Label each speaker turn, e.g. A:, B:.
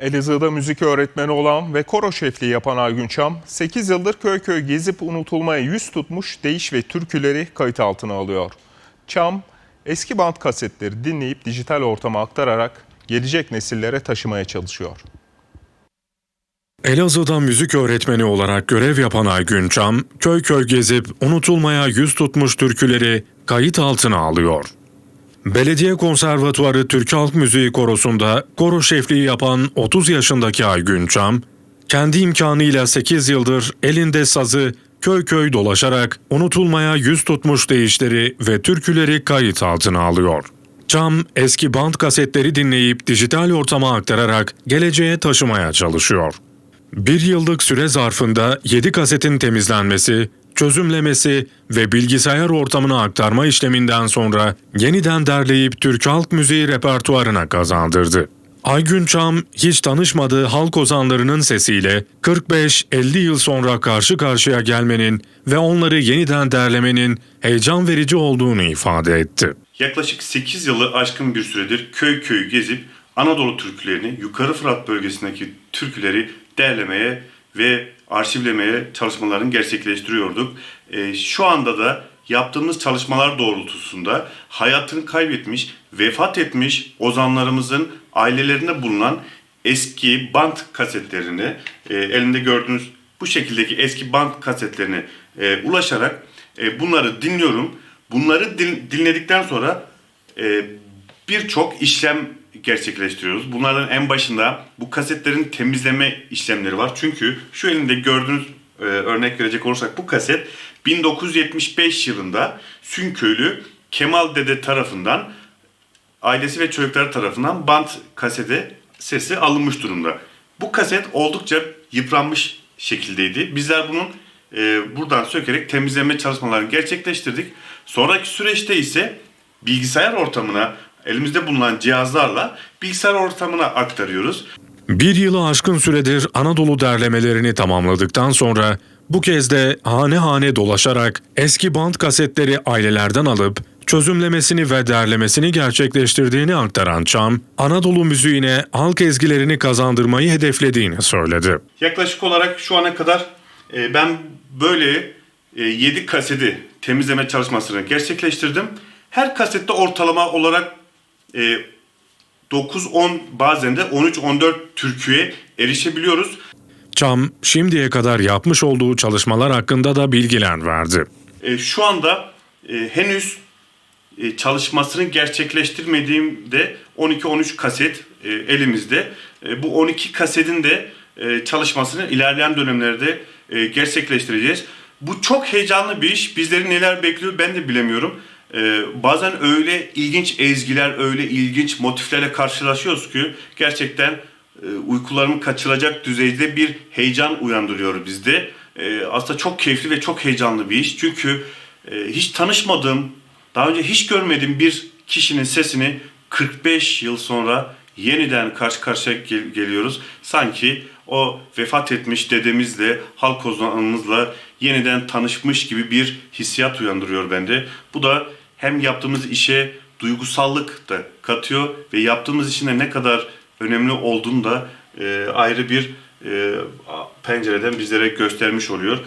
A: Elazığ'da müzik öğretmeni olan ve koro şefliği yapan Aygün Çam, 8 yıldır köy köy gezip unutulmaya yüz tutmuş değiş ve türküleri kayıt altına alıyor. Çam, eski band kasetleri dinleyip dijital ortama aktararak gelecek nesillere taşımaya çalışıyor.
B: Elazığ'da müzik öğretmeni olarak görev yapan Aygün Çam, köy köy gezip unutulmaya yüz tutmuş türküleri kayıt altına alıyor. Belediye Konservatuarı Türk Halk Müziği Korosu'nda koro şefliği yapan 30 yaşındaki Aygün Çam, kendi imkanıyla 8 yıldır elinde sazı köy köy dolaşarak unutulmaya yüz tutmuş deyişleri ve türküleri kayıt altına alıyor. Çam, eski band kasetleri dinleyip dijital ortama aktararak geleceğe taşımaya çalışıyor. Bir yıllık süre zarfında 7 kasetin temizlenmesi, çözümlemesi ve bilgisayar ortamına aktarma işleminden sonra yeniden derleyip Türk halk müziği repertuarına kazandırdı. Aygün Çam, hiç tanışmadığı halk ozanlarının sesiyle 45-50 yıl sonra karşı karşıya gelmenin ve onları yeniden derlemenin heyecan verici olduğunu ifade etti.
C: Yaklaşık 8 yılı aşkın bir süredir köy köy gezip Anadolu türkülerini, Yukarı Fırat bölgesindeki türküleri derlemeye ve arşivlemeye çalışmalarını gerçekleştiriyorduk. Ee, şu anda da yaptığımız çalışmalar doğrultusunda hayatını kaybetmiş, vefat etmiş ozanlarımızın ailelerinde bulunan eski band kasetlerini, e, elinde gördüğünüz bu şekildeki eski band kasetlerine e, ulaşarak e, bunları dinliyorum. Bunları din- dinledikten sonra e, birçok işlem gerçekleştiriyoruz. Bunların en başında bu kasetlerin temizleme işlemleri var. Çünkü şu elinde gördüğünüz e, örnek verecek olursak bu kaset 1975 yılında Sünköylü Kemal Dede tarafından ailesi ve çocukları tarafından band kasete sesi alınmış durumda. Bu kaset oldukça yıpranmış şekildeydi. Bizler bunun e, buradan sökerek temizleme çalışmalarını gerçekleştirdik. Sonraki süreçte ise bilgisayar ortamına elimizde bulunan cihazlarla bilgisayar ortamına aktarıyoruz.
B: Bir yılı aşkın süredir Anadolu derlemelerini tamamladıktan sonra bu kez de hane hane dolaşarak eski band kasetleri ailelerden alıp çözümlemesini ve derlemesini gerçekleştirdiğini aktaran Çam, Anadolu müziğine halk ezgilerini kazandırmayı hedeflediğini söyledi.
C: Yaklaşık olarak şu ana kadar e, ben böyle 7 kaseti temizleme çalışmasını gerçekleştirdim. Her kasette ortalama olarak e, 9-10 bazen de 13-14 türküye erişebiliyoruz.
B: Çam, şimdiye kadar yapmış olduğu çalışmalar hakkında da bilgiler verdi.
C: E, şu anda e, henüz e, çalışmasını gerçekleştirmediğimde 12-13 kaset e, elimizde. E, bu 12 kasetin de e, çalışmasını ilerleyen dönemlerde e, gerçekleştireceğiz. Bu çok heyecanlı bir iş. Bizleri neler bekliyor ben de bilemiyorum. E, bazen öyle ilginç ezgiler, öyle ilginç motiflerle karşılaşıyoruz ki gerçekten e, uykularımı kaçıracak düzeyde bir heyecan uyandırıyor bizde. E, aslında çok keyifli ve çok heyecanlı bir iş. Çünkü e, hiç tanışmadığım, daha önce hiç görmediğim bir kişinin sesini 45 yıl sonra yeniden karşı karşıya gel- geliyoruz. Sanki o vefat etmiş dedemizle, halk ozanımızla yeniden tanışmış gibi bir hissiyat uyandırıyor bende. Bu da hem yaptığımız işe duygusallık da katıyor ve yaptığımız işin de ne kadar önemli olduğunu da e, ayrı bir e, pencereden bizlere göstermiş oluyor.